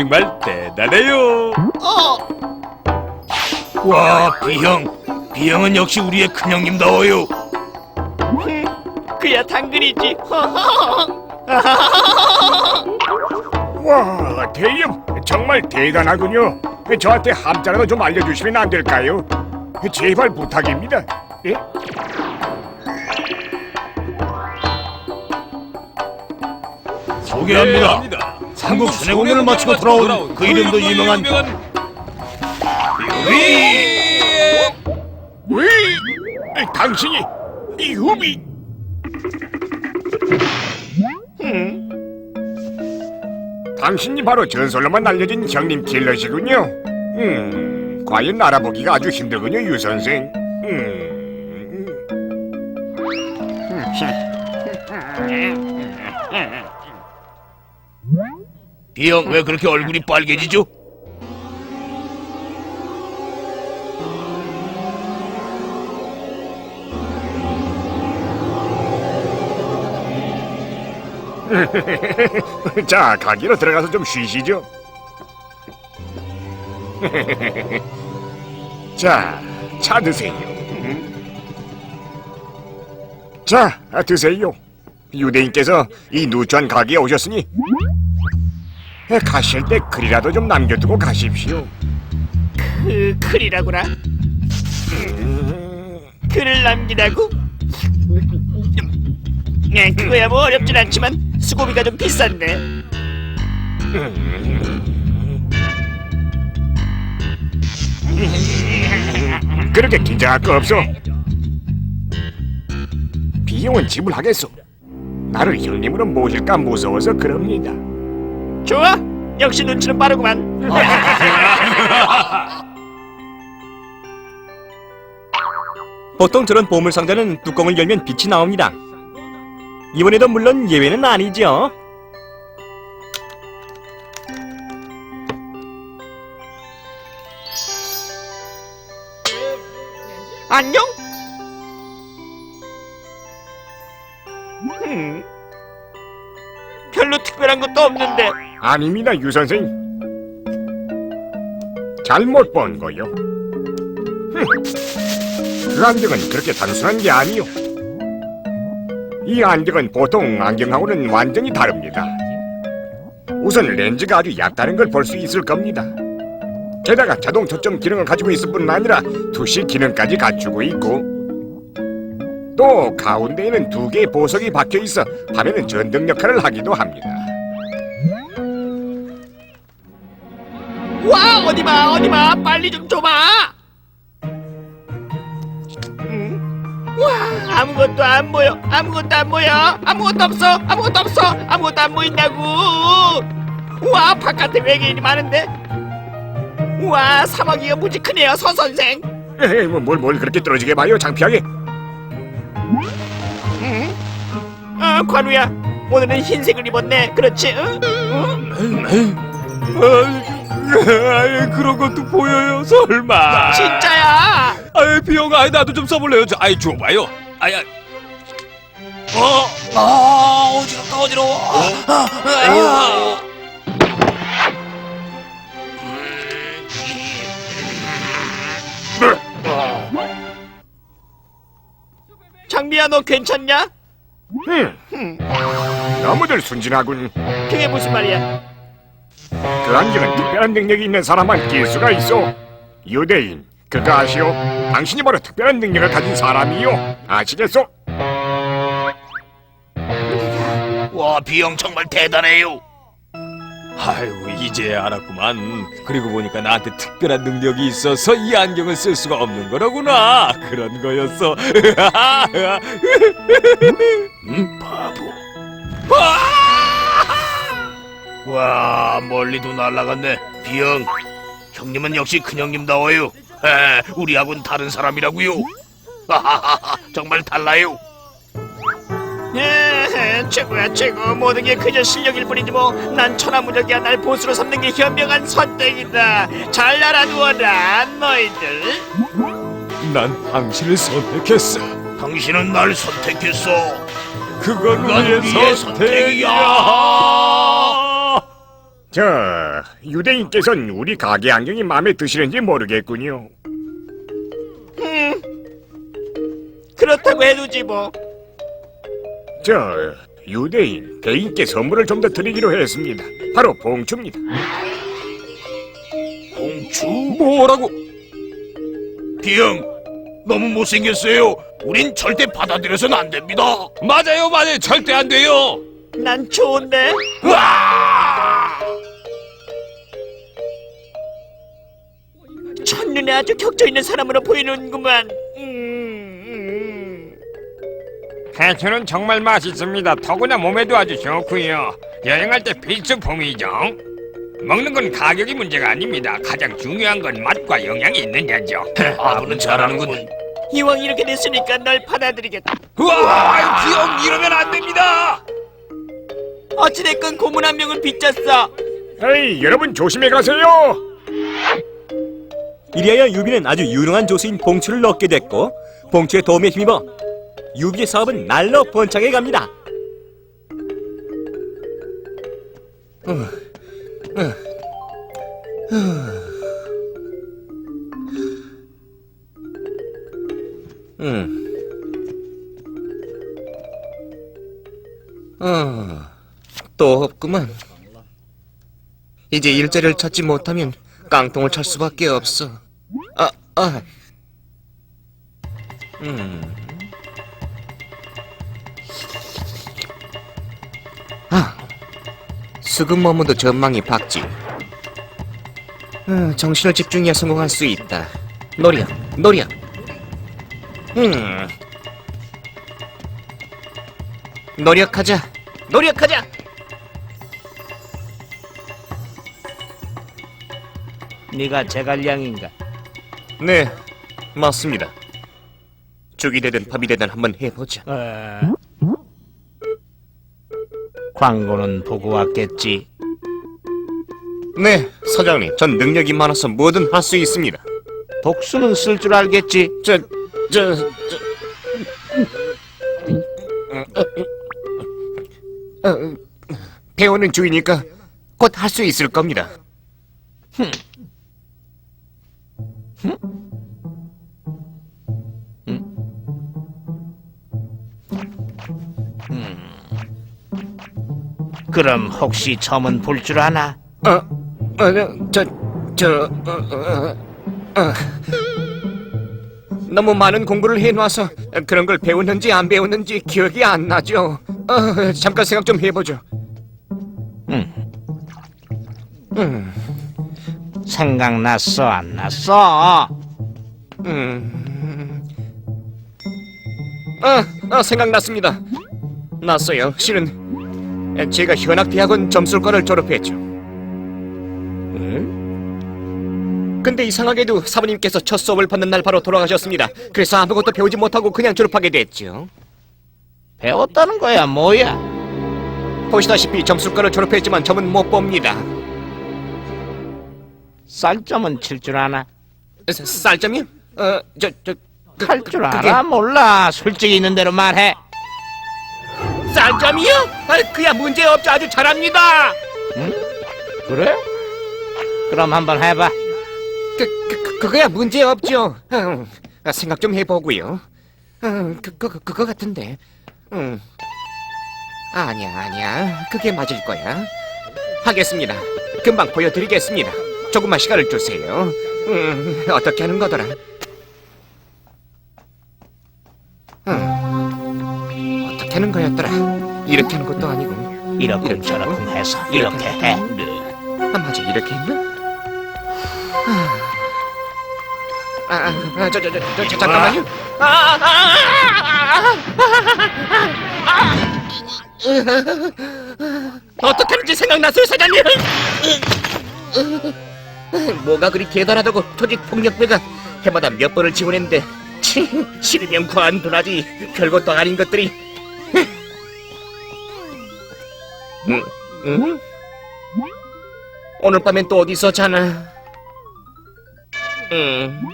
정말 대단해요. 와, 비형. 비형은 역시 우리의 큰형님다워요. 그야 당근이지 와, 대형 정말 대단하군요. 저한테 함자라도 좀 알려주시면 안 될까요? 제발 부탁입니다. 예? 소개합니다. 한국 순회 공연을 마치고 돌아온 그 이름도 유명한 왜? 당신이 이 후비? 당신이 바로 전설로만 알려진 형님 킬러시군요. 음, 과연 알아보기가 아주 힘들군요, 유 선생. 비형 왜 그렇게 얼굴이 빨개지죠? 자, 가게로 들어가서 좀 쉬시죠. 자, 차 드세요. 자, 드세요. 유대인께서 이 누추한 가게에 오셨으니 에, 가실 때 글이라도 좀 남겨두고 가십시오. 그 글이라구나 글을 남기라고? 네, 그거야 뭐 어렵진 않지만 수고비가 좀 비싼데 그렇게 긴장할 거 없어. 비용은 지불하겠소. 나를 형님으로 모실까 무서워서 그럽니다. 좋아 역시 눈치는 빠르구만 보통 저런 보물 상자는 뚜껑을 열면 빛이 나옵니다. 이번에도 물론 예외는 아니죠. 안녕? 별로 특별한 것도 없는데 아닙니다, 유 선생. 잘못 본 거요. 흠, 그 안경은 그렇게 단순한 게 아니요. 이 안경은 보통 안경하고는 완전히 다릅니다. 우선 렌즈가 아주 얕다는 걸 볼 수 있을 겁니다. 게다가 자동 초점 기능을 가지고 있을 뿐 아니라 투시 기능까지 갖추고 있고 또 가운데에는 두 개의 보석이 박혀 있어 밤에는 전등 역할을 하기도 합니다. 와 어디 봐 어디 봐 빨리 좀 줘봐. 음? 와 아무것도 안 보여. 아무것도 안 보여. 아무것도 없어. 아무것도 없어. 아무것도 안 보인다고. 와 바깥에 외계인이 많은데? 와 사마귀가 무지 크네요 서 선생. 에이, 뭐, 뭘, 뭘 그렇게 떨어지게 봐요, 창피하게. 어 관우야 오늘은 흰색을 입었네 그렇지 응? 응? 그런 것도 보여요, 설마. 진짜야 아이, 비영아, 아이, 나도 좀 써볼래요. 저, 아이, 줘봐요. 아야, 어, 아, 어지럽다, 어지러워. 아, 아유. 장미야 너 괜찮냐? 음, 너무들 순진하군. 그게 무슨 말이야 그그 안경은 특별한 능력이 있는 사람만 낄 수가 있어. 유대인, 그거 아시오? 당신이 바로 특별한 능력을 가진 사람이요. 아시겠소? 와 비형 정말 대단해요. 아이고 이제 알았구만. 그리고 보니까 나한테 특별한 능력이 있어서 이 안경을 쓸 수가 없는 거라구나. 그런 거였어. 음 바보. 와 멀리도 날아갔네. 비형 형님은 역시 큰형님다워요. 에, 우리하고는 다른 사람이라고요. 정말 달라요. 예, 최고야 최고 모든 게 그저 실력일 뿐이지 뭐 난 천하무적이야 날 보스로 삼는 게 현명한 선택이다 잘 알아두어라 너희들 난 당신을 선택했어. 당신은 날 선택했어. 그건 그건 우리의 우리의 선택이야. 저 유대인께서는 우리 가게 안경이 마음에 드시는지 모르겠군요. 그렇다고 해두지 뭐 저 유대인 대인께 선물을 좀 더 드리기로 했습니다. 바로 봉추입니다. 공추 뭐라고? 비형 너무 못생겼어요. 우린 절대 받아들여서는 안 됩니다. 맞아요, 맞아요. 절대 안 돼요. 난 좋은데 으아! 첫눈에 아주 격조 있는 사람으로 보이는구만 배추는 정말 맛있습니다. 더구나 몸에도 아주 좋고요. 여행할 때 필수품이죠. 먹는 건 가격이 문제가 아닙니다. 가장 중요한 건 맛과 영양이 있느냐죠. 아부는 잘하는군. 이왕 이렇게 됐으니까 널 받아들이겠다 우와, 비형 이러면 안 됩니다. 어찌됐건 고문 한 명은 빚졌어 에이, 여러분 조심해 가세요. 이리하여 유비는 아주 유능한 조수인 봉추를 얻게 됐고 봉추의 도움에 힘입어 유비의 사업은 날로 번창해 갑니다. 또 없구만. 이제 일자리를 찾지 못하면 깡통을 찰 수밖에 없어. 아, 아. 음. 수금 머무도 전망이 밝지. 음, 정신을 집중해야 성공할 수 있다. 노력, 노력. 음. 노력하자. 노력하자. 네가 제갈량인가 네, 맞습니다. 죽이 되든 밥이 되든 한번 해보자. 어... 광고는 보고 왔겠지. 네, 사장님, 전 능력이 많아서 뭐든 할 수 있습니다. 독수는 쓸 줄 알겠지? 저, 저, 저... 어, 배우는 중이니까 곧 할 수 있을 겁니다. 그럼 혹시 점은 볼 줄 아나? 어, 어, 저, 저, 어, 어, 어. 너무 많은 공부를 해놔서 그런 걸 배웠는지 안 배웠는지 기억이 안 나죠. 어, 잠깐 생각 좀 해보죠. 생각났어 안 났어? 음. 아, 아 생각났습니다. 났어요. 실은 제가 현악대학원 점술과를 졸업했죠. 음? 근데 이상하게도 사부님께서 첫 수업을 받는 날 바로 돌아가셨습니다. 그래서 아무것도 배우지 못하고 그냥 졸업하게 됐죠. 배웠다는 거야 뭐야? 보시다시피 점술과를 졸업했지만 점은 못 봅니다. 쌀점은 칠 줄 아나? 쌀- 쌀점이요? 어, 저, 저, 그- 할줄 그- 그게- 알아? 몰라 솔직히 있는 대로 말해 쌀점이요? 아, 그야 문제 없죠. 아주 잘합니다. 그래? 그럼 한번 해봐 그, 그, 그 그거야 문제 없죠. 음, 아, 생각 좀 해보고요. 음, 그, 그, 그, 그거 같은데. 음. 아니야, 아니야. 그게 맞을 거야. 하겠습니다. 금방 보여드리겠습니다. 조금만 시간을 주세요. 음, 어떻게 하는 거더라? 음, 어떻게 하는 거였더라? 이렇게 하는 것도 아니고 이렇게 이렇게 저렇게 해서 이렇게 이렇게 해 아, 맞아 이렇게 했나? 아, 아, 아, 저, 저, 저, 저, 저, 잠깐만요. 아, 아, 아, 아, 아, 아. 어떻게 하는지 생각났어요, 사장님. 뭐가 그리 대단하다고 조직 폭력배가 해마다 몇 번을 지원했는데 치, 실명 관둔하지 별것도 아닌 것들이. 응? 응? 오늘 밤엔 또 어디서 자나? 응.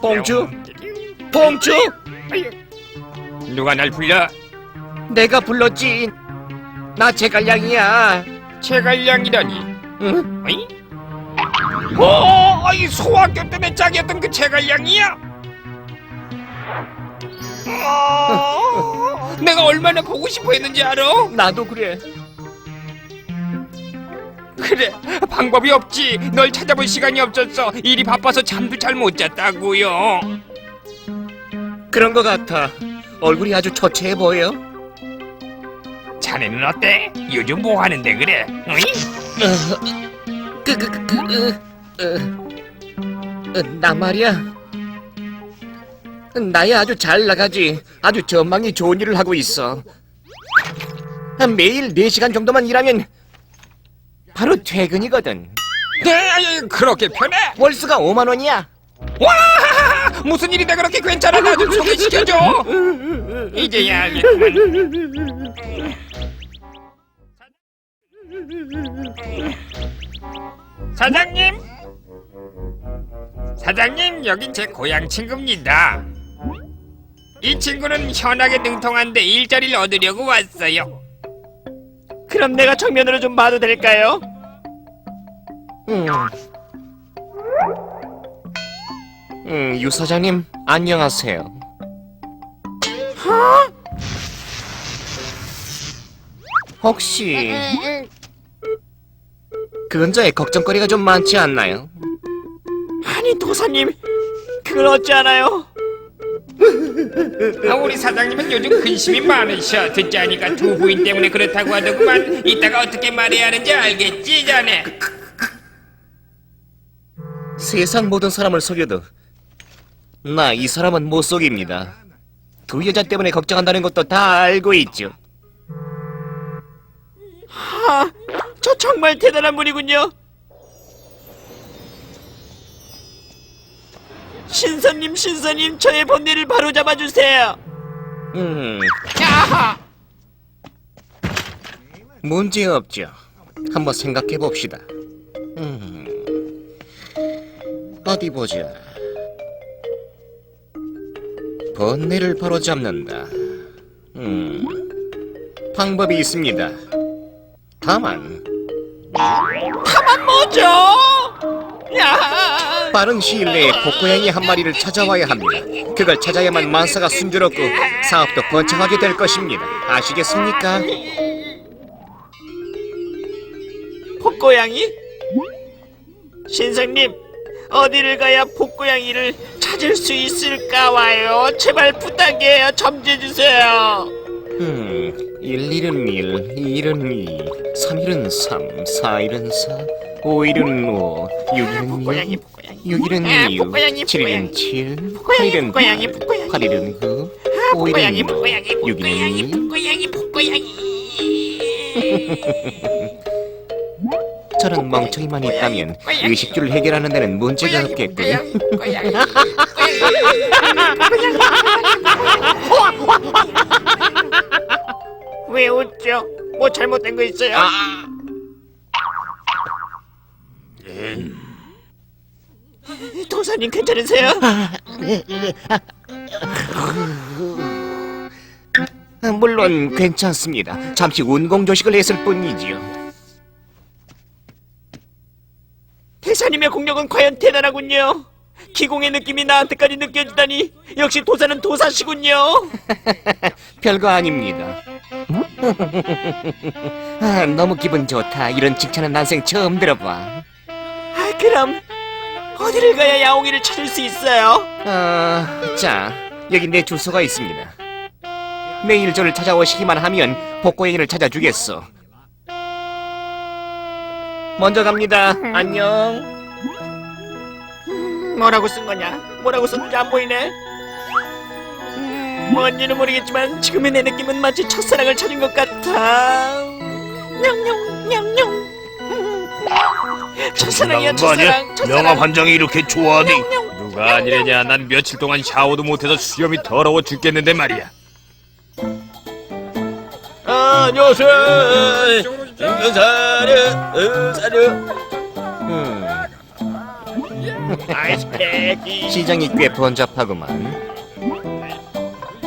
봉주? 봉주? 누가 날 불러? 내가 불렀지. 나 제갈량이야. 제갈량이라니. 응? 어이? 어, 이 소학교 때문에 짝이었던 그 제갈량이야? 어, 내가 얼마나 보고 싶어 했는지 알아? 나도 그래. 그래, 방법이 없지. 널 찾아볼 시간이 없었어. 일이 바빠서 잠도 잘 못 잤다고요. 그런 것 같아. 얼굴이 아주 처체해 보여. 자네는 어때? 요즘 뭐 하는데 그래? 어이? 그, 그, 그, 그, 어, 어, 나 말이야. 나야 아주 잘 나가지. 아주 전망이 좋은 일을 하고 있어. 한 매일 4시간 정도만 일하면 바로 퇴근이거든. 네, 아유, 그렇게 편해? 월수가 5만 원이야. 와! 무슨 일인데 그렇게 괜찮아? 나 좀 소개시켜줘. 이제야 알겠구만. 사장님, 사장님 여긴 제 고향 친구입니다. 이 친구는 현학에 능통한데 일자리를 얻으려고 왔어요. 그럼 내가 정면으로 좀 봐도 될까요? 음. 음, 유 사장님, 안녕하세요. 혹시 근처에 걱정거리가 좀 많지 않나요? 아니, 도사님, 그걸 어찌하나요? 아, 우리 사장님은 요즘 근심이 많으셔. 듣지 않으니까 두 부인 때문에 그렇다고 하더구만. 이따가 어떻게 말해야 하는지 알겠지, 자네? 세상 모든 사람을 속여도 나 이 사람은 못 속입니다. 두 여자 때문에 걱정한다는 것도 다 알고 있죠. 하, 저 정말 대단한 분이군요. 신사님, 신사님, 저의 번뇌를 바로 잡아주세요. 음, 문제 없죠. 한번 생각해 봅시다. 음, 어디 보자. 번뇌를 바로 잡는다. 음, 방법이 있습니다. 다만, 다만 뭐죠? 야! 빠른 시일 내에 복고양이 한 마리를 찾아와야 합니다. 그걸 찾아야만 만사가 순조롭고 사업도 번창하게 될 것입니다. 아시겠습니까? 복고양이? 신성님, 어디를 가야 복고양이를 찾을 수 있을까 와요? 제발 부탁이에요. 점지해 주세요. 음, 1일은 1, 2일은 2, 3일은 3, 4일은 4, 5일은 5, 6일은 6, 6일은 6, 7일은 7, 8일은 8, 8일은 9, 5일은 6, 6일은 2, 고양이 복고양이 저런 멍청이만 있다면 의식주를 해결하는 데는 문제가 없겠군. 고양이 왜 웃죠? 뭐 잘못된 거 있어요? 도사님 괜찮으세요? 물론 괜찮습니다. 잠시 운공조식을 했을 뿐이지요. 대사님의 공력은 과연 대단하군요. 기공의 느낌이 나한테까지 느껴지다니 역시 도사는 도사시군요. 별거 아닙니다. 아, 너무 기분 좋다. 이런 칭찬은 난생 처음 들어봐. 아, 그럼 어디를 가야 야옹이를 찾을 수 있어요? 아, 자, 여기 내 주소가 있습니다. 매일 저를 찾아오시기만 하면 복고행이를 찾아주겠어. 먼저 갑니다. 안녕. 음, 뭐라고 쓴 거냐? 뭐라고 썼는지 안 보이네. 음, 뭔지는 모르겠지만 지금의 내 느낌은 마치 첫사랑을 찾은 것 같아. 냥냥 냥냥. 음. 첫사랑이야? 첫사랑 첫사랑. 명함 한 장이 이렇게 좋아하니? 누가 아니래냐? 난 며칠 동안 샤워도 못해서 수염이 더러워 죽겠는데 말이야. 아, 안녕하세요. 사려 사려. 음, 아이스 패키. 시장이 꽤 번잡하구만.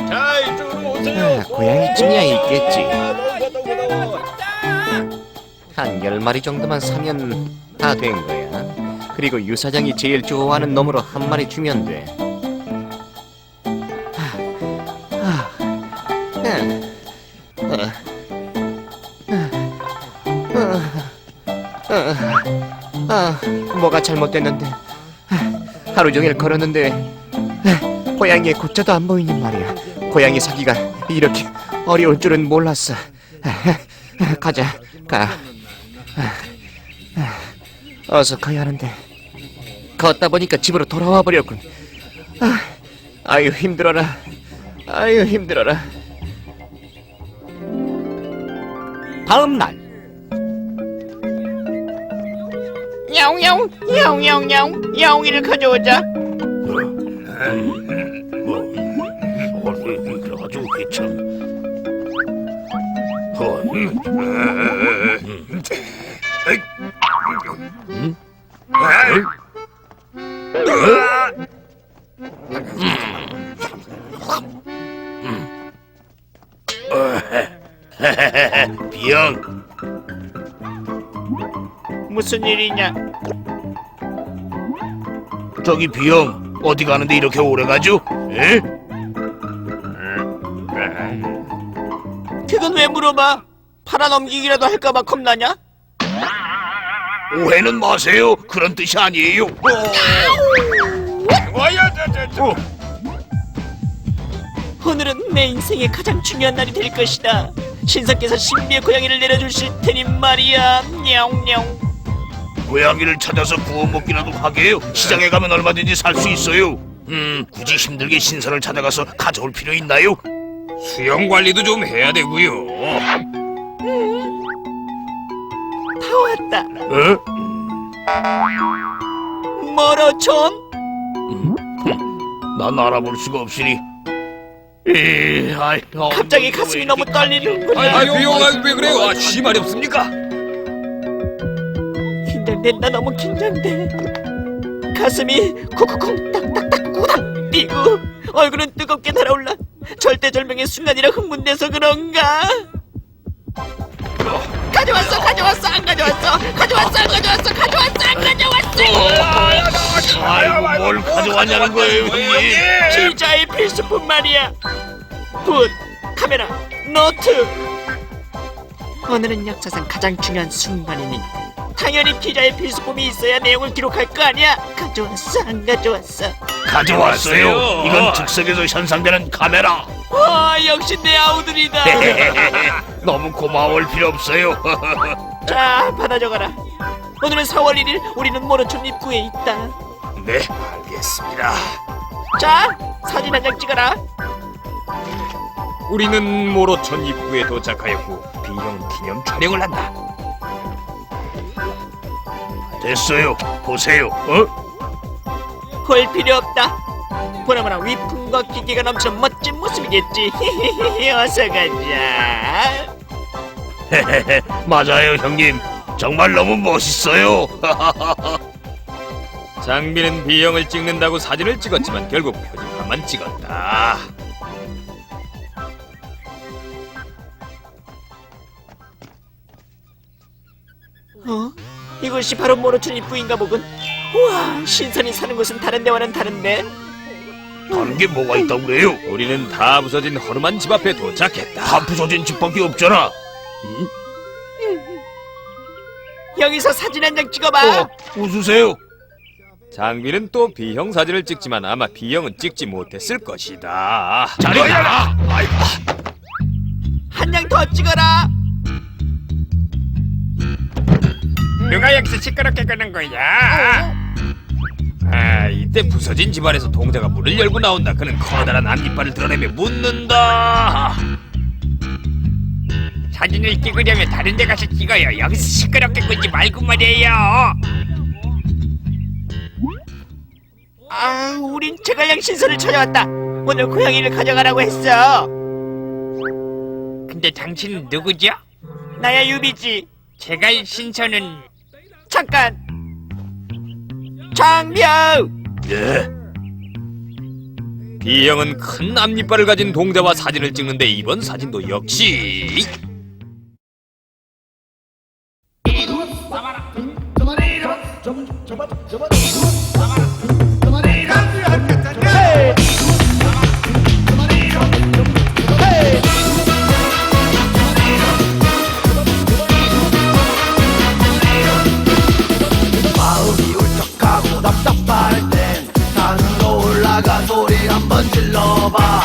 자 이쪽으로 오세요. 아, 고양이쯤이야 있겠지. 한열 마리 정도만 사면 다 된 거야. 그리고 유 사장이 제일 좋아하는 놈으로 한 마리 주면 돼. 아, 뭐가 잘못됐는데? 아, 하루 종일 걸었는데 아, 고양이의 고자도 안 보이는 말이야. 고양이 사기가 이렇게 어려울 줄은 몰랐어. 아, 가자, 가. 어서 가야 하는데 걷다 보니까 집으로 돌아와 버렸군. 아, 아유 힘들어라. 아유 힘들어라. 다음 날 야옹야옹 야옹야옹야옹 야옹이를 가져오자. 뭐, 그래가지고 귀찮. 비영, 무슨 일이냐? 저기 비영, 어디 가는데 이렇게 오래 가죠? 에? 그건 왜 물어봐? 팔아넘기기라도 할까봐 겁나냐? 오해는 마세요. 그런 뜻이 아니에요. 오늘은 내 인생의 가장 중요한 날이 될 것이다. 신사께서 신비의 고양이를 내려주실 테니 말이야. 냐옹냐옹. 고양이를 찾아서 구워 먹기라도 하게요. 시장에 가면 얼마든지 살 수 있어요. 음, 굳이 힘들게 신선을 찾아가서 가져올 필요 있나요? 수영 관리도 좀 해야 되고요. 다 왔다. 어? 멀어촌? 난 알아볼 수가 없으니. 에, 아이, 어, 갑자기 왜 가슴이 너무 떨리는구나. 아, 비용아 왜 그래요? 아, 쉬말이 없습니까? 긴장된다. 너무 긴장돼. 가슴이 쿵쿵쿵 딱딱딱 구닥 뛰고 얼굴은 뜨겁게 달아올라. 절대절명의 순간이라 흥분돼서 그런가? 가져왔어, 가져왔어, 안 가져왔어, 가져왔어, 안 가져왔어, 가져왔어, 안 가져왔어. 아이고, 뭘 가져왔냐는 거예요, 형님. 기자의 필수품 말이야. 붓, 카메라, 노트. 오늘은 역사상 가장 중요한 순간이니 당연히 기자의 필수품이 있어야 내용을 기록할 거 아니야. 가져왔어, 안 가져왔어. 가져왔어요. 이건 즉석에서 현상되는 카메라. 와, 역시 내 아우들이다. 너무 고마울 필요 없어요. 자, 받아 적어라. 오늘은 4월 1일 우리는 모로촌 입구에 있다. 네, 알겠습니다. 자, 사진 한 장 찍어라. 우리는 모로촌 입구에 도착하였고 비용 기념 촬영을 한다. 됐어요. 보세요. 어? 볼 필요 없다. 보나마나 위풍과 기계가 넘치는 멋진 모습이겠지. 어서 가자. 맞아요, 형님. 정말 너무 멋있어요. 장비는 비영을 찍는다고 사진을 찍었지만 결국 표지판만 찍었다. 어? 이것이 바로 모로촌 입구인가 보군. 우와 신선이 사는 곳은 다른 데와는 다른데 다른 게 뭐가 있다고 그래요? 우리는 다 부서진 허름한 집 앞에 도착했다. 다 부서진 집밖에 없잖아. 여기서 사진 한 장 찍어봐 어, 웃으세요. 장비는 또 B형 사진을 찍지만 아마 B형은 찍지 못했을 것이다. 자리야. 한 장 더 찍어라 누가 여기서 시끄럽게 끄는 거야? 아, 이때 부서진 집안에서 동자가 문을 열고 나온다. 그는 커다란 앞니빨을 드러내며 묻는다. 사진을 찍으려면 다른 데 가서 찍어요. 여기서 시끄럽게 끄지 말고 말이에요. 아 우린 제갈량 신선을 찾아왔다 오늘 고양이를 가져가라고 했어 근데 당신은 누구죠? 나야 유비지 제가 신선은 잠깐. 장병! 예. B형은 큰 앞니빨을 가진 동자와 사진을 찍는데 이번 사진도 역시 好吧。